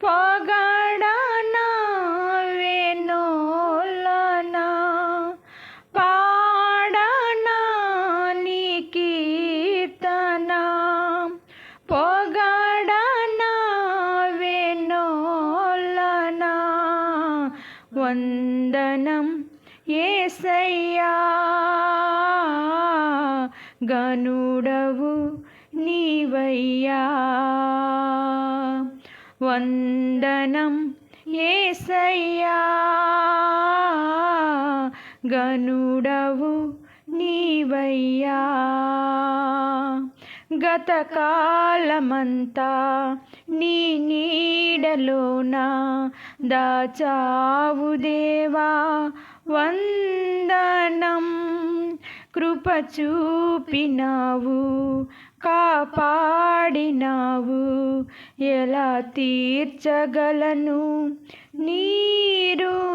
పొగడనా వెనోలనా పాడనా నీ కీర్తన? పొగడనా వెనోలనా వందనం ఏసయ్యా గనుడవు నీవయ్యా. వందనం ఏసయ్యా గనుడవు నీవయ్యా. గతకాలమంతా నీ నీడలోన దాచావు దేవా వంద కృప చూపినావు కాపాడినావు. ఎలా తీర్చగలను నీరు?